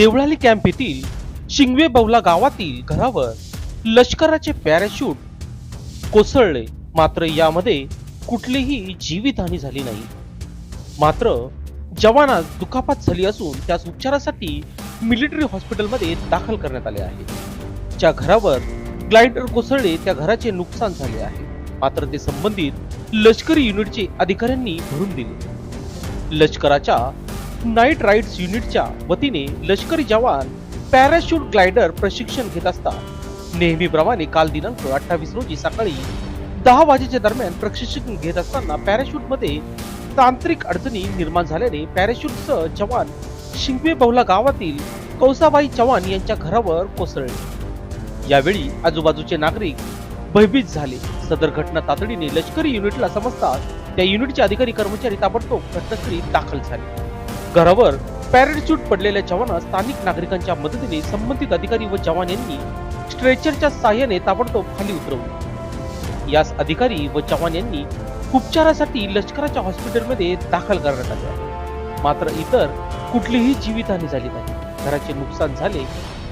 Deolali camp येथील शिंगवे बौला गावातील घरावर लष्कराचे पॅराशूट कोसळले. मात्र यामध्ये कुठलीही जीवितहानी झाली नाही. मात्र जवानास दुखापत झाली असून त्यास उपचारासाठी मिलिटरी हॉस्पिटलमध्ये दाखल करण्यात आले आहे. ज्या घरावर ग्लायडर कोसळले त्या घराचे नुकसान झाले आहे. मात्र ते संबंधित लष्करी युनिटचे अधिकाऱ्यांनी भरून दिले. लष्कराच्या नाईट राईड्स युनिटच्या वतीने लष्करी जवान पॅराशूट ग्लायडर प्रशिक्षण घेत असतात. नेहमीप्रमाणे काल दिनांक अठ्ठावीस रोजी सकाळी दहा वाजेच्या दरम्यान प्रशिक्षण घेत असताना पॅराशूटमध्ये तांत्रिक अडचणी निर्माण झाल्याने पॅराशूटसह जवान शिंगवे बहुला गावातील कौसाबाई चव्हाण यांच्या घरावर कोसळले. यावेळी आजूबाजूचे नागरिक भयभीत झाले. सदर घटना तातडीने लष्करी युनिटला समजतात त्या युनिटचे अधिकारी कर्मचारी ताबडतोब घटनास्थळी दाखल झाले. घरावर पॅराशूट पडलेल्या जवानास स्थानिक नागरिकांच्या मदतीने संबंधित अधिकारी व जवान यांनी स्ट्रेचरच्या साहाय्याने ताबडतोब खाली उतरवले. यास अधिकारी व जवान यांनी उपचारासाठी लष्कराच्या हॉस्पिटलमध्ये दाखल करण्यात आले. मात्र इतर कुठलीही जीवितहानी झाली नाही. घराचे नुकसान झाले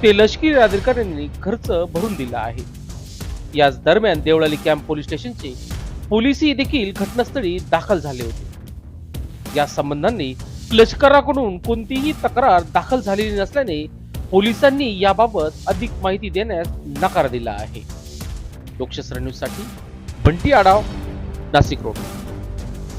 ते लष्करी अधिकाऱ्यांनी खर्च भरून दिला आहे. याच दरम्यान देवळाली कॅम्प पोलीस स्टेशनचे पोलिसही देखील घटनास्थळी दाखल झाले होते. या संबंधांनी लष्कराकडून कोणतीही तक्रार दाखल झालेली नसल्याने पोलिसांनी याबाबत अधिक माहिती देण्यास नकार दिला आहे. लोकशास्त्र न्यूजसाठी बंटी आडाव नाशिक रोड.